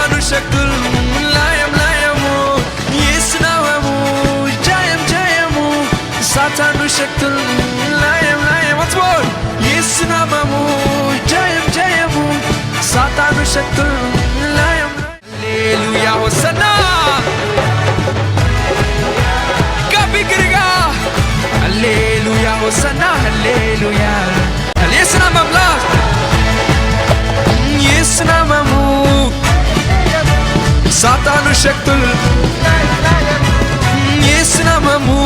అసాధారణ శక్తులు లయం లయము ఏసునామము జయం జయము. సాధారణ శక్తులు లయం లయం ఏసునామము జయం జయము. సాధారణ శక్తులు లయం హల్లెలూయా హోసన్నా కబిగిరిగా! హల్లెలూయా హోసన్నా హల్లెలూయా! హల్లెలూయా సాతాను శక్తులు యేసునామము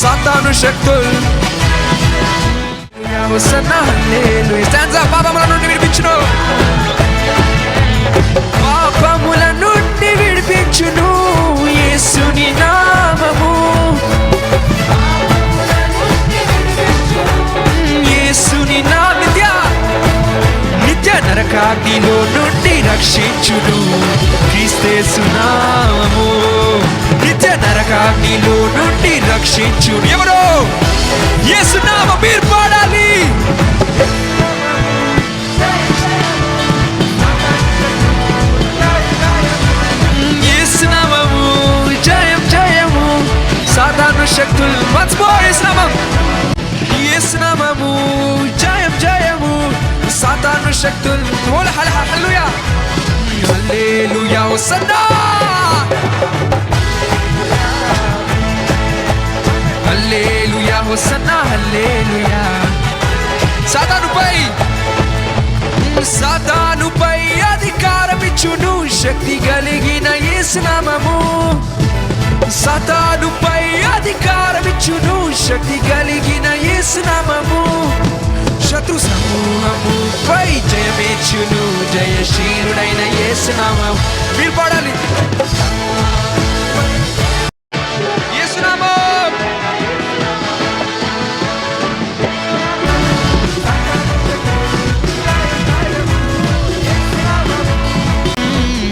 సాతాను శక్తులు హోసన్నా హల్లెలూయా స్టాండ్స్ అప్ నరకాగ్నిలో నుండి రక్షించును. క్రీస్తేసు నామము. నిత్య నరకాగ్నిలో నుండి రక్షించును. ఎవరో? ఏ సునామ మీరు పాడాలి. సాతాను శక్తులు హోల హల హల్లెలూయా హల్లెలూయా హోసన్నా హల్లెలూయా హోసన్నా హల్లెలూయా సాతానుపై సాతానుపై అధికారమిచ్చును శక్తి కలిగిన యేసునామము సాతానుపై అధికారం ఇచ్చును శక్తి కలిగి శత్రు సమూహము పై జయమేచ్చును జయశీలుడైన యేసునామం మీరు పాడాలి. యేసునామం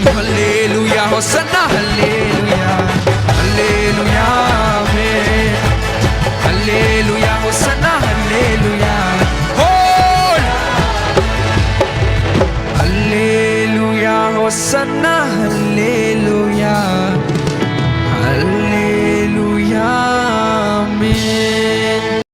హల్లెలూయా హల్లే sana